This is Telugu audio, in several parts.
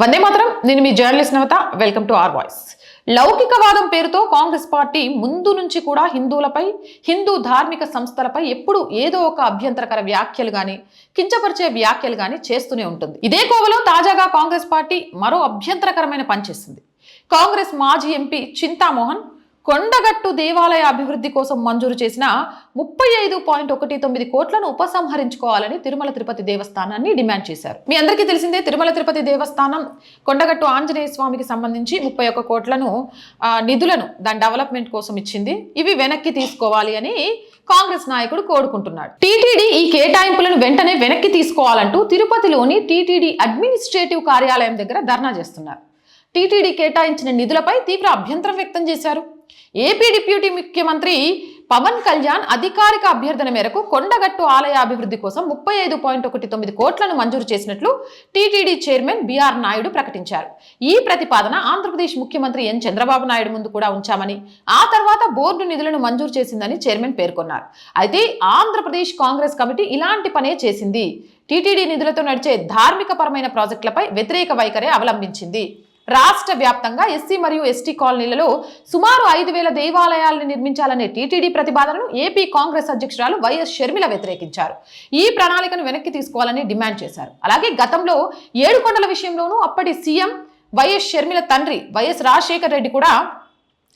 వందే మాత్రం. నేను మీ journalist Navatha. Welcome to R voice. లౌకికవాదం పేరుతో కాంగ్రెస్ పార్టీ ముందు నుంచి కూడా హిందువులపై హిందూ ధార్మిక సంస్థలపై ఎప్పుడు ఏదో ఒక అభ్యంతరకర వ్యాఖ్యలు కానీ కించపరిచే వ్యాఖ్యలు కానీ చేస్తూనే ఉంటుంది. ఇదే కోవలో తాజాగా కాంగ్రెస్ పార్టీ మరో అభ్యంతరకరమైన పనిచేసింది కాంగ్రెస్ మాజీ ఎంపీ చింతామోహన్ కొండగట్టు దేవాలయ అభివృద్ధి కోసం మంజూరు చేసిన ముప్పై ఐదు పాయింట్ ఒకటి తొమ్మిది కోట్లను ఉపసంహరించుకోవాలని తిరుమల తిరుపతి దేవస్థానాన్ని డిమాండ్ చేశారు. మీ అందరికీ తెలిసిందే తిరుమల తిరుపతి దేవస్థానం కొండగట్టు ఆంజనేయ స్వామికి సంబంధించి ముప్పై ఒక్క కోట్లను నిధులను దాని డెవలప్మెంట్ కోసం ఇచ్చింది. ఇవి వెనక్కి తీసుకోవాలి అని కాంగ్రెస్ నాయకుడు కోరుకుంటున్నాడు. టీటీడీ ఈ కేటాయింపులను వెంటనే వెనక్కి తీసుకోవాలంటూ తిరుపతిలోని టీటీడీ అడ్మినిస్ట్రేటివ్ కార్యాలయం దగ్గర ధర్నా చేస్తున్నారు. టీటీడీ కేటాయించిన నిధులపై తీవ్ర అభ్యంతరం వ్యక్తం చేశారు. ఏపీ డిప్యూటీ ముఖ్యమంత్రి పవన్ కళ్యాణ్ అధికారిక అభ్యర్థన మేరకు కొండగట్టు ఆలయ అభివృద్ధి కోసం ముప్పై ఐదు పాయింట్ ఒకటి తొమ్మిది కోట్లను మంజూరు చేసినట్లు టీటీడీ చైర్మన్ బిఆర్ నాయుడు ప్రకటించారు. ఈ ప్రతిపాదన ఆంధ్రప్రదేశ్ ముఖ్యమంత్రి ఎన్ చంద్రబాబు నాయుడు ముందు కూడా ఉంచామని ఆ తర్వాత బోర్డు నిధులను మంజూరు చేసిందని చైర్మన్ పేర్కొన్నారు. అయితే ఆంధ్రప్రదేశ్ కాంగ్రెస్ కమిటీ ఇలాంటి పనే చేసింది. టీటీడీ నిధులతో నడిచే ధార్మిక పరమైన ప్రాజెక్టులపై వ్యతిరేక వైఖరి అవలంబించింది. రాష్ట్ర వ్యాప్తంగా ఎస్సీ మరియు ఎస్టీ కాలనీలలో సుమారు ఐదు వేల దేవాలయాలను నిర్మించాలనే టీటీడీ ప్రతిపాదనను ఏపీ కాంగ్రెస్ అధ్యక్షురాలు వైఎస్ షర్మిల వ్యతిరేకించారు. ఈ ప్రణాళికను వెనక్కి తీసుకోవాలని డిమాండ్ చేశారు. అలాగే గతంలో ఏడుకొండల విషయంలోనూ అప్పటి సీఎం వైఎస్ షర్మిల తండ్రి వైఎస్ రాజశేఖర్ రెడ్డి కూడా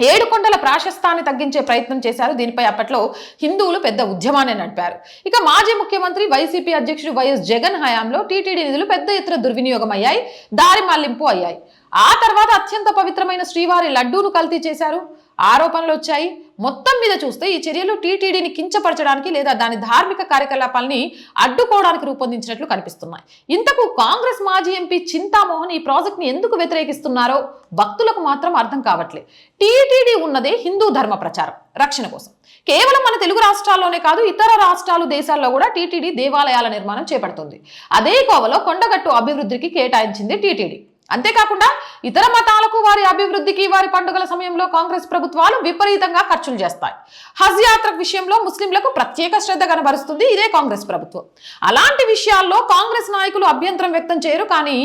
ఏడుకొండల ప్రాశస్తాన్ని తగ్గించే ప్రయత్నం చేశారు. దీనిపై అప్పట్లో హిందువులు పెద్ద ఉద్యమాన్ని నడిపారు. ఇక మాజీ ముఖ్యమంత్రి వైసీపీ అధ్యక్షుడు వైఎస్ జగన్ హయాంలో టీటీడీ నిధులు పెద్ద ఎత్తున దుర్వినియోగం అయ్యాయి దారి మళ్ళింపు అయ్యాయి. ఆ తర్వాత అత్యంత పవిత్రమైన శ్రీవారి లడ్డూను కల్తీ చేశారు. ఆరోపణలు వచ్చాయి. మొత్తం మీద చూస్తే ఈ చర్యలు టీటీడీని కించపరచడానికి లేదా దాని ధార్మిక కార్యకలాపాలని అడ్డుకోవడానికి రూపొందించినట్లు కనిపిస్తున్నాయి. ఇంతకు కాంగ్రెస్ మాజీ ఎంపీ చింతామోహన్ ఈ ప్రాజెక్ట్ని ఎందుకు వ్యతిరేకిస్తున్నారో భక్తులకు మాత్రం అర్థం కావట్లే. టీటీడీ ఉన్నదే హిందూ ధర్మ ప్రచారం. రక్షణ కోసం. కేవలం మన తెలుగు రాష్ట్రాల్లోనే కాదు ఇతర రాష్ట్రాలు దేశాల్లో కూడా టీటీడీ దేవాలయాల నిర్మాణం చేపడుతుంది. అదే కోవలో కొండగట్టు అభివృద్ధికి కేటాయించింది టీటీడీ. అంతేకాకుండా ఇతర మతాలకు వారి అభివృద్ధికి వారి పండుగల సమయంలో కాంగ్రెస్ ప్రభుత్వాలు విపరీతంగా ఖర్చులు చేస్తాయి. హజ్ యాత్ర విషయంలో ముస్లింలకు ప్రత్యేక శ్రద్ధ కనబరుస్తుంది ఇదే కాంగ్రెస్ ప్రభుత్వం. అలాంటి విషయాల్లో కాంగ్రెస్ నాయకులు అభ్యంతరం వ్యక్తం చేయరు కానీ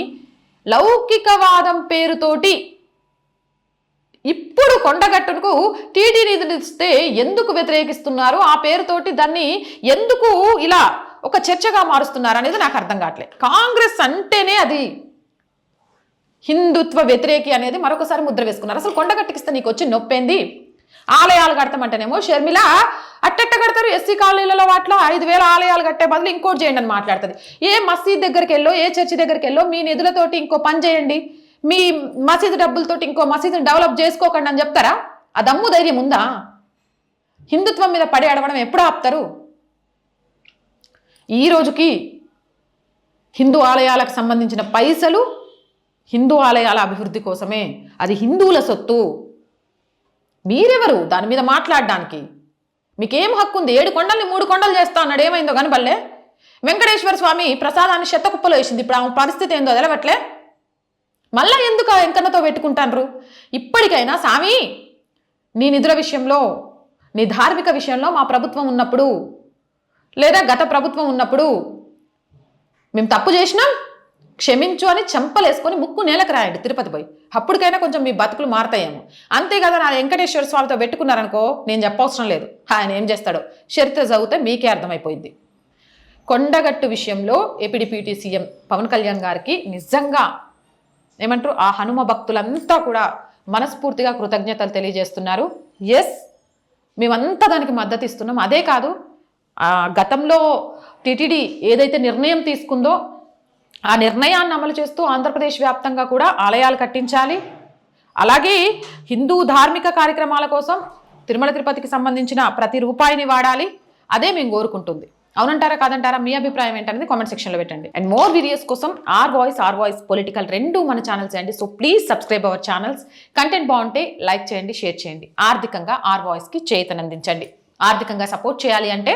లౌకికవాదం పేరుతోటి ఇప్పుడు కొండగట్టుకు టీడీ నిధులిస్తే ఎందుకు వ్యతిరేకిస్తున్నారు? ఆ పేరుతోటి దాన్ని ఎందుకు ఇలా ఒక చర్చగా మారుస్తున్నారు అనేది నాకు అర్థం కావట్లేదు. కాంగ్రెస్ అంటేనే అది హిందుత్వ వ్యతిరేకి అనేది మరొకసారి ముద్ర వేసుకున్నారు. అసలు కొండగట్టుకిస్తే నీకు వచ్చి నొప్పేంది? ఆలయాలు కడతామంటేనేమో షర్మిల అట్టట్ట కడతారు ఎస్సీ కాలనీలలో వాటిలో ఐదు వేల ఆలయాలు కట్టే బదులు ఇంకోటి చేయండి అని మాట్లాడుతుంది. ఏ మసీద్ దగ్గరికి వెళ్ళో ఏ చర్చి దగ్గరికి వెళ్ళో మీ నిధులతోటి ఇంకో పని చేయండి. మీ మసీదు డబ్బులతోటి ఇంకో మసీదుని డెవలప్ చేసుకోకండి అని చెప్తారా? ఆ దమ్ము ధైర్యం ఉందా? హిందుత్వం మీద పడి అడవడం ఎప్పుడు ఆపుతారు? ఈ రోజుకి హిందూ ఆలయాలకు సంబంధించిన పైసలు హిందూ ఆలయాల అభివృద్ధి కోసమే. అది హిందువుల సొత్తు. మీరెవరు? దాని మీద మాట్లాడడానికి. మీకేం హక్కు ఉంది ఏడు కొండల్ని మూడు కొండలు చేస్తా అన్నాడు. ఏమైందో కానీ బల్లే వెంకటేశ్వర స్వామి ప్రసాదాన్ని చెత్తకుప్పలో వేసింది. ఇప్పుడు ఆమె పరిస్థితి ఏందో తెలవట్లే? మళ్ళా ఎందుకు ఆ వెంకన్నతో పెట్టుకుంటాన్రు? ఇప్పటికైనా స్వామి నీ నిధుల విషయంలో నీ ధార్మిక విషయంలో మా ప్రభుత్వం ఉన్నప్పుడు లేదా గత ప్రభుత్వం ఉన్నప్పుడు మేము తప్పు చేసినాం? క్షమించు అని చెంపలేసుకొని ముక్కు నేలకు రాయండి తిరుపతి పోయి. అప్పటికైనా కొంచెం మీ బతుకులు మారతాయేమో. అంతేకాదు నా వెంకటేశ్వర స్వామితో పెట్టుకున్నారనుకో నేను చెప్పవసరం లేదు. ఆయన ఏం చేస్తాడో చరిత్ర చదివితే మీకే అర్థమైపోయింది. కొండగట్టు విషయంలో ఏపీడీపీటీ సీఎం పవన్ కళ్యాణ్ గారికి నిజంగా ఏమంటారు? ఆ హనుమ భక్తులంతా కూడా మనస్ఫూర్తిగా కృతజ్ఞతలు తెలియజేస్తున్నారు. ఎస్ మేమంతా దానికి మద్దతు ఇస్తున్నాం. అదే కాదు ఆ గతంలో టీటీడీ ఏదైతే నిర్ణయం తీసుకుందో ఆ నిర్ణయాన్ని అమలు చేస్తూ ఆంధ్రప్రదేశ్ వ్యాప్తంగా కూడా ఆలయాలు కట్టించాలి. అలాగే హిందూ ధార్మిక కార్యక్రమాల కోసం తిరుమల తిరుపతికి సంబంధించిన ప్రతి రూపాయిని వాడాలి. అదే మేము కోరుకుంటుంది. అవునంటారా కాదంటారా? మీ అభిప్రాయం ఏంటనేది కామెంట్ సెక్షన్లో పెట్టండి. అండ్ మోర్ వీడియోస్ కోసం R voice R voice political రెండు మన ఛానల్స్ అండి. So please subscribe our channels content బాగుంటే లైక్ చేయండి షేర్ చేయండి. ఆర్థికంగా ఆర్ వాయిస్కి చేతనందించండి ఆర్థికంగా సపోర్ట్ చేయాలి అంటే